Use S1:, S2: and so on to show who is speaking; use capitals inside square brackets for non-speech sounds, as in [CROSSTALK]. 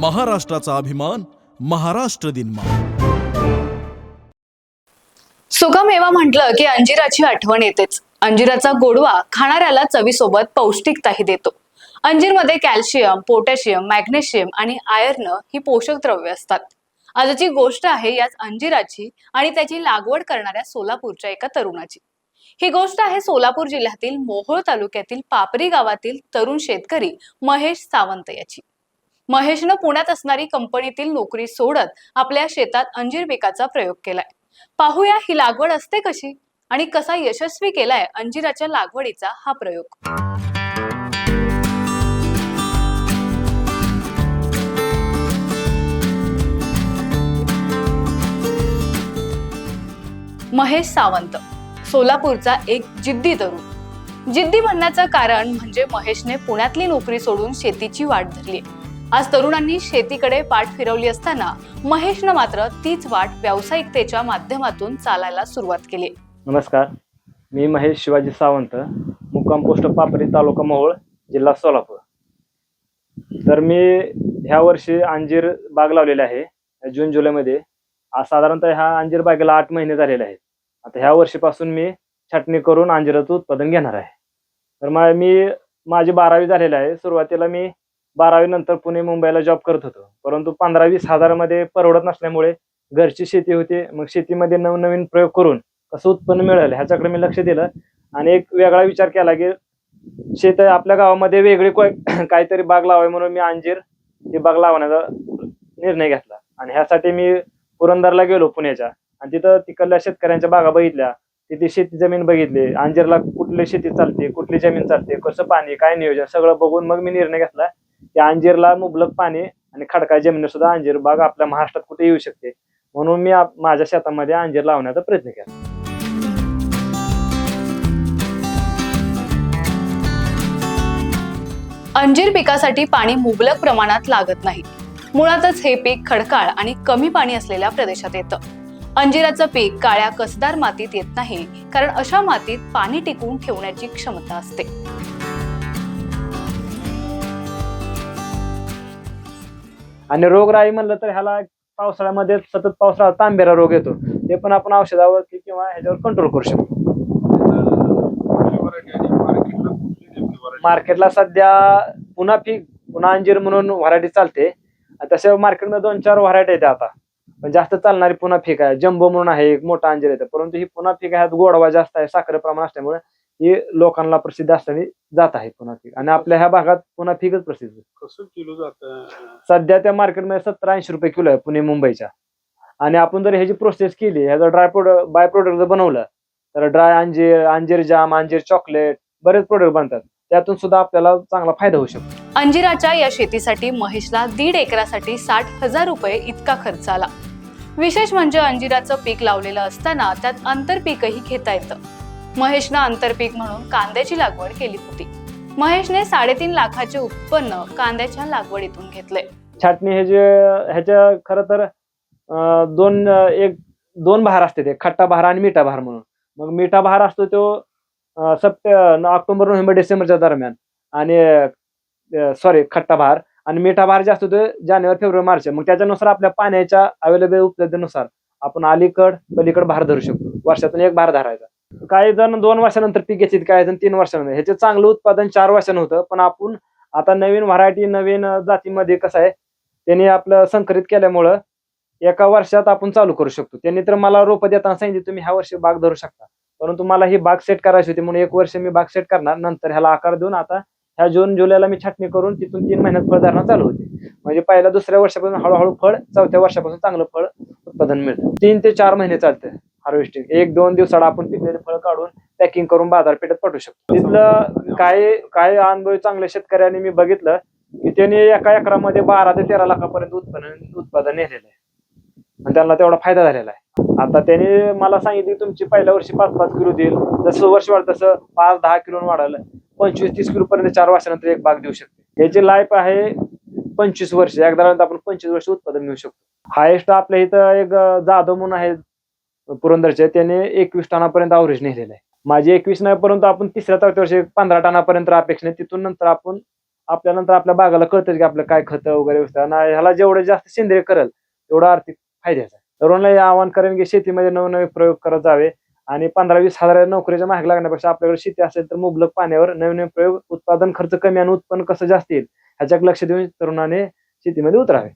S1: महाराष्ट्राचा अभिमान महाराष्ट्र दिनमा
S2: सुगमेवा म्हटलं की अंजिराची आठवण येतेच. अंजिराचा गोडवा खाणाऱ्याला चवीसोबत पौष्टिकताही देतो. अंजीरमध्ये कॅल्शियम पोटॅशियम मॅग्नेशियम आणि आयर्न ही पोषक द्रव्ये असतात. आजची गोष्ट आहे याच अंजिराची आणि त्याची लागवड करणाऱ्या सोलापूरच्या एका तरुणाची. ही गोष्ट आहे सोलापूर जिल्ह्यातील मोहोळ तालुक्यातील पापरी गावातील तरुण शेतकरी महेश सावंत याची. महेशनं पुण्यात असणारी कंपनीतील नोकरी सोडत आपल्या शेतात अंजीर पिकाचा प्रयोग केलाय. पाहूया ही लागवड असते कशी आणि कसा यशस्वी केलाय अंजिराच्या लागवडीचा हा प्रयोग. महेश सावंत सोलापूरचा एक जिद्दी तरुण. जिद्दी म्हणण्याचं कारण म्हणजे महेशने पुण्यातली नोकरी सोडून शेतीची वाट धरली आज तरुणांनी शेतीकडे पाठ फिरवली असताना महेशनं मात्र तीच वाट व्यावसायिकतेच्या माध्यमातून चालायला सुरुवात केली.
S3: नमस्कार. मी महेश शिवाजी सावंत मुक्काम पोस्ट पापरी तालुका मोहोळ जिल्हा सोलापूर. तर मी ह्या वर्षी अंजीर बाग लावलेली आहे जून जुलैमध्ये. आज साधारणतः ह्या अंजीर बागेला आठ महिने झालेले आहेत. आता ह्या वर्षीपासून मी छाटणी करून अंजिराचं उत्पादन घेणार आहे. तर मी माझी बारावी झालेली आहे. सुरुवातीला मी बारावी नंतर पुणे मुंबईला जॉब करत होतो. परंतु पंधरा वीस हजारामध्ये परवडत नसल्यामुळे घरची शेती होती. मग शेतीमध्ये नवनवीन प्रयोग करून कसं उत्पन्न मिळेल ह्याच्याकडे मी लक्ष दिलं. आणि एक वेगळा विचार केला की शेत आपल्या गावामध्ये वेगळी कोय- [CLEARS THROAT] काहीतरी बाग लावावी म्हणून मी अंजीर ही बाग लावण्याचा निर्णय घेतला. आणि ह्यासाठी मी पुरंदरला गेलो पुण्याच्या. आणि तिथं तिकडल्या शेतकऱ्यांच्या बागा बघितल्या. तिथे शेती जमीन बघितली. अंजीरला कुठली शेती चालते कुठली जमीन चालते कसं पाणी काय नियोजन सगळं बघून मग मी निर्णय घेतला. की अंजीरला मुबलक पाणी आणि खडकाळ जमिनीत सुद्धा अंजीर बाग आपल्या महाराष्ट्रात कुठे येऊ शकते? म्हणून मी माझ्या शेतामध्ये अंजीर लावण्याचा प्रयत्न केला.
S2: अंजीर पिकासाठी पाणी मुबलक प्रमाणात लागत नाही. मुळातच हे पीक खडकाळ आणि कमी पाणी असलेल्या प्रदेशात येतं. अंजिराचं पीक काळ्या कसदार मातीत येत नाही कारण अशा मातीत पाणी टिकवून ठेवण्याची क्षमता असते.
S3: आणि रोगराई म्हणलं तर ह्याला पावसाळ्यामध्ये सतत पावसाळा तांबेरा रोग येतो. ते पण आपण औषधावरती किंवा ह्याच्यावर कंट्रोल करू शकतो. मार्केटला सध्या पुन्हा पीक पुन्हा अंजीर म्हणून व्हरायटी चालते. आणि तसे मार्केटमध्ये दोन चार व्हरायटी आहेत आता. पण जास्त चालणारी पुन्हा पीक आहे. जम्बो म्हणून आहे एक मोठा अंजीर येतं. परंतु ही पुन्हा पीक आहे ह्यात गोडवा जास्त आहे साखर प्रमाण असल्यामुळे ही लोकांना प्रसिद्ध असल्याने जात आहे पुन्हा पीक आणि आपल्या ह्या भागात पुन्हा पीकच प्रसिद्ध.
S4: कसं किलो जात
S3: सध्या त्या मार्केटमध्ये सत्तर ऐंशी रुपये किलो आहे पुणे मुंबईच्या. आणि आपण जर ह्याची प्रोसेस केली ह्याचं ड्राय प्रोडक्ट बाय प्रोडक्ट जर बनवलं तर ड्राय अंजीर अंजीर जाम अंजीर चॉकलेट बरेच प्रोडक्ट बनतात. त्यातून सुद्धा आपल्याला चांगला फायदा होऊ शकतो.
S2: अंजिराच्या या शेतीसाठी महेशला दीड एकरासाठी साठ हजार रुपये इतका खर्च आला. विशेष म्हणजे अंजिराचं पीक लावलेलं असताना त्यात आंतरपीकही घेता येतं. महेशनं आंतरपीक म्हणून कांद्याची लागवड केली होती. महेशने साडेतीन लाखाचे उत्पन्न कांद्याच्या लागवडीतून घेतले.
S3: छाटणी हे जे ह्याच्या खर तर दोन एक दोन भार असते ते खट्टा भार आणि मिठा भार म्हणून. मग मिठा भार असतो तो सप्टे ऑक्टोबर नोव्हेंबर डिसेंबरच्या दरम्यान. आणि सॉरी खट्टा भार आणि मिठा भार जे असतो तो जानेवारी फेब्रुवारी मार्च मग त्याच्यानुसार आपल्या पाण्याच्या अवेलेबल उपलब्धतेनुसार आपण अलीकड पलीकड भार धरू शकतो. वर्षातून एक भार धरायचा. काही जण दोन वर्षानंतर पीक घेतात काही जण तीन वर्षानंतर. ह्याचे चांगलं उत्पादन चार वर्षानं होतं पण आपण आता नवीन व्हरायटी नवीन जातीमध्ये कसं आहे त्यांनी आपलं संकरित केल्यामुळं एका वर्षात आपण चालू करू शकतो. त्यांनी तर मला रोप देताना सांगितले तुम्ही ह्या वर्षी बाग धरू शकता. परंतु मला ही बाग सेट करायची होती म्हणून एक वर्ष मी बाग सेट करणार नंतर ह्याला आकार देऊन आता ह्या जून जुलैला मी छाटणी करून तिथून तीन महिन्यात फळधारणा चालू होती. म्हणजे पहिल्या दुसऱ्या वर्षापासून हळूहळू फळ चौथ्या वर्षापासून चांगलं फळ उत्पादन मिळतं. तीन ते चार महिने चालतं. हार्वेस्टिंग एक दोन दिवसाला आपण पिकलेले फळ काढून पॅकिंग करून बाजारपेठेत पाठवू शकतो. तिथलं काही काही अनुभवी चांगल्या शेतकऱ्यांनी मी बघितलं की त्यांनी एका एकरामध्ये बारा ते तेरा लाखापर्यंत उत्पन्न उत्पादन नेलेलं आहे. आणि त्यांना तेवढा फायदा झालेला आहे. आता त्यांनी मला सांगितले की तुमची पहिल्या वर्षी पाच पाच किलो देईल. जसं वर्ष वाढत तसं पाच दहा किलो वाढायला पंचवीस तीस किलो पर्यंत चार वर्षानंतर एक बाग देऊ शकते. याची लाईफ आहे पंचवीस वर्ष. एकदा आपण पंचवीस वर्ष उत्पादन घेऊ शकतो. हायेस्ट आपल्या इथं एक जाधव म्हणून आहे पुरंदरचे त्याने एकवीस टनापर्यंत अवरेज नेलेलं आहे. माझी एकवीस नाही परंतु आपण तिसऱ्या चौथ्या वर्षी पंधरा टनापर्यंत अपेक्षा आहे तिथून नंतर आपण आपल्यानंतर आपल्या बागाला कळतं की आपलं काय खतं वगैरे व्यवस्था ह्याला जेवढं जास्त सेंद्रिय करेल तेवढं आर्थिक फायद्याचं आहे. तरुणाला हे आवाहन करेन की शेतीमध्ये नवनवे प्रयोग करत जावे. आणि पंधरा वीस हजार नोकरीच्या मागे लागण्यापेक्षा आपल्याकडे शेती असेल तर मुबलक पाण्यावर नवीन नवीन प्रयोग उत्पादन खर्च कमी आणि उत्पन्न कसं जास्त येईल ह्याच्याकडे लक्ष देऊन तरुणाने शेतीमध्ये उतरावे.